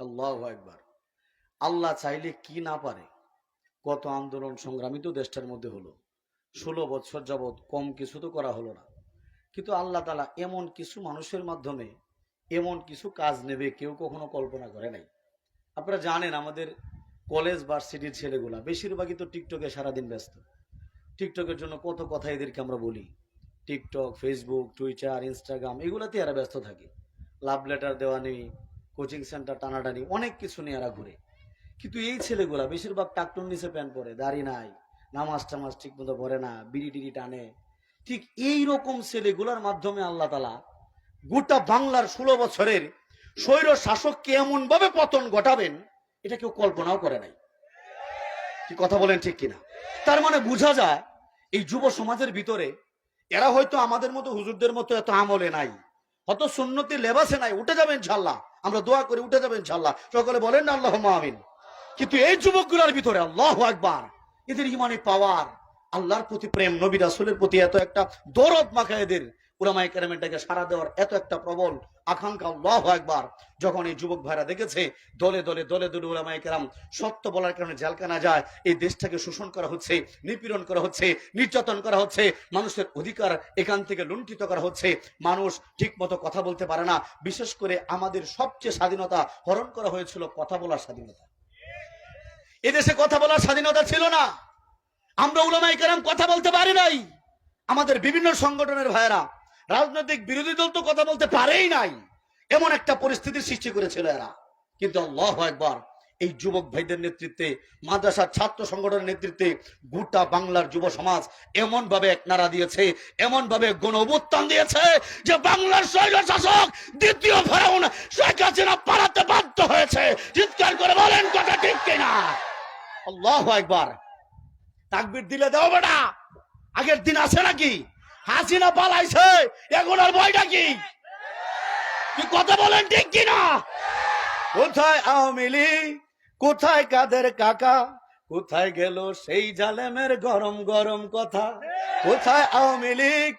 আল্লাহ একবার আল্লাহ চাইলে কি না পারে? কত আন্দোলন সংগ্রামী তো দেশটার মধ্যে হলো। ষোলো বছর যাবৎ কম কিছু তো করা হলো না। কিন্তু আল্লাহ তালা এমন কিছু মানুষের মাধ্যমে এমন কিছু কাজ নেবে কেউ কখনো কল্পনা করে নাই। আপনারা জানেন আমাদের কলেজ, ভার্সিটির ছেলেগুলা বেশিরভাগই তো টিকটকে সারাদিন ব্যস্ত। টিকটকের জন্য কত কথা এদেরকে আমরা বলি। টিকটক, ফেসবুক, টুইটার, ইনস্টাগ্রাম এগুলাতে এরা ব্যস্ত থাকে। লাভ লেটার দেওয়া নেই কোচিং সেন্টার টানাটানি, অনেক কিছু নিয়ে এরা ঘুরে। কিন্তু এই ছেলেগুলা বেশিরভাগ টাকটুন নিচে প্যান্ট পরে, দাড়ি নাই, নামাজ টামাজ ঠিক মতো পড়ে না, বিড়ি টিড়ি টানে। ঠিক এই রকম ছেলেগুলার মাধ্যমে আল্লাহ তালা গোটা বাংলার ষোলো বছরের স্বৈর শাসককে এমন ভাবে পতন ঘটাবেন, এটা কেউ কল্পনাও করে নাই। কি কথা বলেন ঠিক কিনা? তার মানে বোঝা যায়, এই যুব সমাজের ভিতরে এরা হয়তো আমাদের মতো হুজুরদের মতো এত আমলে নাই, হয়তো সুন্নতি লেবাসে নাই, উঠে যাবেন ইনশাল্লাহ আমরা দোয়া করে, উঠে যাবেন ইনশাল্লাহ সকলে বলেন না আল্লাহ আমিন। কিন্তু এই যুবকগুলোর ভিতরে আল্লাহ একবার এদের ইমানে পাওয়ার, আল্লাহর প্রতি প্রেম, নবী রাসুলের প্রতি এত একটা দরদ মাখা এদের। উলামাই কেরামেন্টাকে সারা দেওয়ার এত একটা প্রবল আকাঙ্ক্ষা আল্লাহ একবার যখন এই যুবক ভাইরা দেখেছে, দলে দলে দলে দলে উলামাই কেরাম সত্য বলার কারণে জেলখানা যায়, এই দেশটাকে শোষণ করা হচ্ছে, নিপীড়ন করা হচ্ছে, নির্যাতন করা হচ্ছে, মানুষের অধিকার এখান থেকে লুণ্ঠিত করা হচ্ছে, মানুষ ঠিক মতো কথা বলতে পারে না। বিশেষ করে আমাদের সবচেয়ে স্বাধীনতা, হরণ করা হয়েছিল কথা বলার স্বাধীনতা। এদেশে কথা বলার স্বাধীনতা ছিল না। আমরা উলামাই কেরাম কথা বলতে পারি নাই। আমাদের বিভিন্ন সংগঠনের ভাইয়েরা রাজনৈতিক বিরোধী দল তো কথা বলতে পারেই নাই। এমন একটা পরিস্থিতির সৃষ্টি করেছিল এরা। কিন্তু আল্লাহ একবার এই যুবক ভাইদের নেতৃত্বে, মাদ্রাসার ছাত্র সংগঠনের নেতৃত্বে গোটা বাংলার যুব সমাজ এমন ভাবে এক নারা দিয়েছে এমন ভাবে গণ অভ্যুত্থান দিয়েছে যে বাংলার শৈল শাসক, দ্বিতীয় ফেরাউন শেখ হাসিনা পালাতে বাধ্য হয়েছে। চিৎকার করে বলেন, কথা ঠিক কিনা? আল্লাহ একবার তাকবির দিলে দেও বেটা। আগের দিন আছে নাকি? হাসিনা পালাইছে এখন আর কি? কি কথা বলেন ঠিক কিনা? কোথায় আওয়ামী লীগ? কোথায় কাদের কাকা? কোথায় গেল সেই জালেমের গরম গরম কথা? কোথায় আওয়ামী লীগ?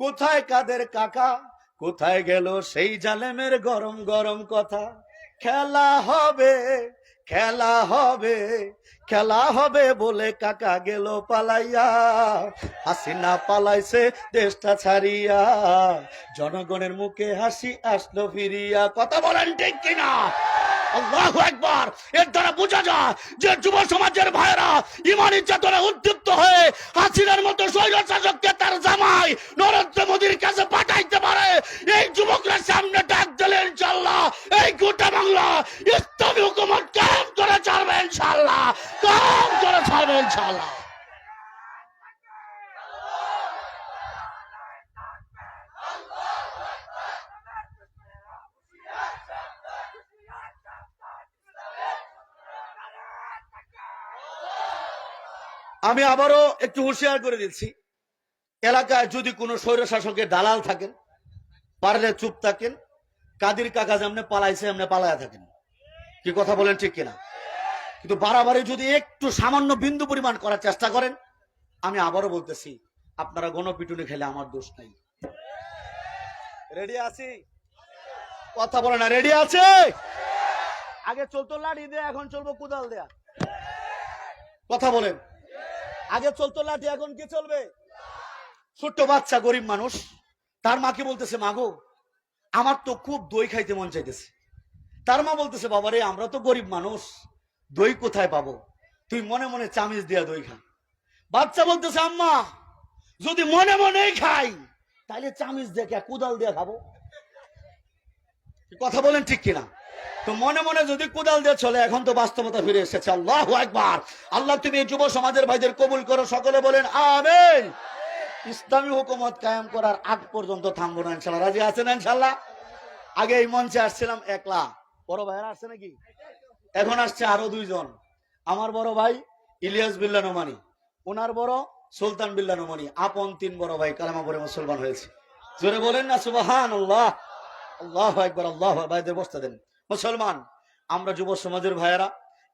কোথায় কাদের কাকা? কোথায় গেল সেই জালেমের গরম গরম কথা? খেলা হবে খেলা হবে খেলা হবে বলে কাকা গেল পালাইয়া। হাসিনা পালাইছে দেশটা ছাড়িয়া। জনগণের মুখে হাসি আসলো ফিরিয়া। কথা বলেন ঠিক কিনা? আল্লাহ একবার এর যে যুব সমাজের হয়ে হাসিনার তার জামাই নরেন্দ্র মোদীর কাছে পাঠাইতে পারে। এই যুবকরা সামনে এই গোটা বাংলা হুকুমত কাম করে ছাড়বে ইনশাল্লাহ কাম করে ছাড়বে ইনশাল্লাহ আমি আবারও একটু হুঁশিয়ার করে দিচ্ছি, এলাকায় যদি কোনো স্বৈর শাসকের দালাল থাকেন, পারলে চুপ থাকেন কাদির কাকা যেমনে পালাইছে এমনি পালায়া থাকেন। কি কথা বলেন ঠিক কিনা? কিন্তু বাড়াবাড়ি যদি একটু সামান্য বিন্দু পরিমাণ করার চেষ্টা করেন, আমি আবারও বলতেছি, আপনারা গণপিটুনি খেলে আমার দোষ নাই। রেডি আছি? কথা বলে না, রেডি আছে? আগে চলতো লাঠি দেয়া, এখন চলবো কোদাল দেয়া। কথা বলেন। আগে চলতো লাঠি, এখন কি চলবে? ছোট্ট বাচ্চা গরিব মানুষ, তার মাকে বলতেছে মাগো আমার তো খুব দই খাইতে মন চাইতেছে। তার মা বলতেছে বাবা রে আমরা তো গরিব মানুষ, দই কোথায় পাবো? তুই মনে মনে চামিচ দিয়া দই খা। বাচ্চা বলতেছে, আম্মা, যদি মনে মনেই খাই তাহলে চামিচ দেখে কোদাল দিয়ে খাব? কথা বলেন ঠিক কিনা? তো মনে মনে যদি কোদাল দিয়ে চলে, এখন তো বাস্তবতা ফিরে এসেছে। আল্লাহ একবার আল্লাহ, তুমি যুব সমাজের ভাইদের কবুল করো। সকলে বলেন, আমেন। ইসলামী হুকুমত কায়েম করার আগ পর্যন্ত থামবো না ইনশাল্লাহ। রাজি আছেন ইনশাল্লাহ? আগে এই মঞ্চে আসছিলাম একলা। বড় ভাইরা আসছে নাকি? এখন আসছে আরও দুইজন। আমার বড় ভাই ইলিয়াস বিল্লা নোমানি ওনার বড় সুলতান বিল্লা নোমানি আপন তিন বড় ভাই, কালামা পরে মুসলমান হয়েছে। জোরে বলেন না সুবাহান আল্লাহ আল্লাহ একবার আল্লাহ ভাইদের বসতে দেন। মুসলমান, আমরা যুব সমাজের ভাইয়েরা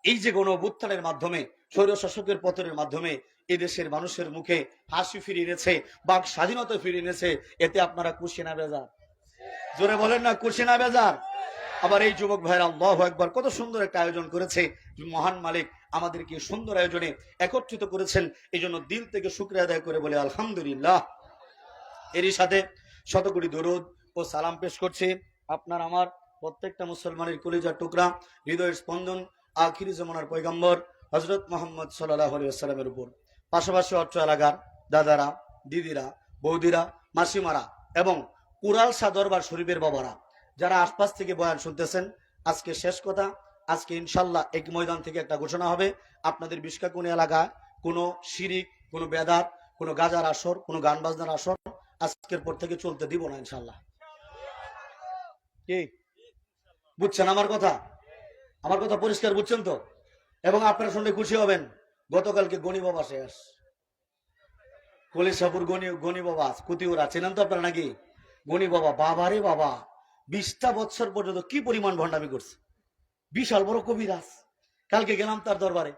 এই যে গণ অভ্যুত্থানের মাধ্যমে স্বৈর শাসকের পতনের মাধ্যমে এদেশের মানুষের মুখে হাসি ফিরিয়ে এনেছে, বাক স্বাধীনতা ফিরিয়ে এনেছে, এতে আপনারা খুশি না বেজার? জোরে বলেন না, খুশি না বেজার? আবার এই যুবক ভাইরা আল্লাহ একবার কত সুন্দর একটা আয়োজন করেছে। মহান মালিক আমাদেরকে সুন্দর আয়োজনে একত্রিত করেছেন এই জন্য দিল থেকে শুক্রিয়া আদায় করে বলে আলহামদুলিল্লাহ। এরই সাথে শতকোটি দরুদ ও সালাম পেশ করছে। আপনার আমার প্রত্যেকটা মুসলমানের কলিজার টুকরা, হৃদয়ের স্পন্দন আখিরি জমানার পয়গম্বর হজরত মোহাম্মদ সাল্লাহ আলিয়াল্লামের উপর। পাশাপাশি অর্থ এলাকার দাদারা, দিদিরা, বৌদিরা, মাসিমারা এবং কুরাল শাহ দরবার শরীফের বাবারা, যারা আশপাশ থেকে বয়ান শুনতেছেন, আজকে শেষ কথা। আজকে ইনশাল্লাহ এক ময়দান থেকে একটা ঘোষণা হবে। আপনাদের বিষ্কাকুনি এলাকায় কোনো শিরিক, কোনো বেদাত, কোনো গাজার আসর, কোনো গান বাজনার আসর আজকের পর থেকে চলতে দিব না ইনশাল্লাহ। বুঝছেন আমার কথা? আমার কথা পরিষ্কার বুঝছেন তো? এবং আপনারা সঙ্গে খুশি হবেন, গতকালকে গণি বাবা শেষ কলিশাপুর গণি গণি বাবা কুতিউরা চেনেন তো আপনারা নাকি? গণি বাবা বাবা রে বাবা, বিশটা বৎসর পর্যন্ত কি পরিমাণ ভণ্ডামি করছে? বিশাল বড় কবিরাজ। কালকে গেলাম তার দরবারে।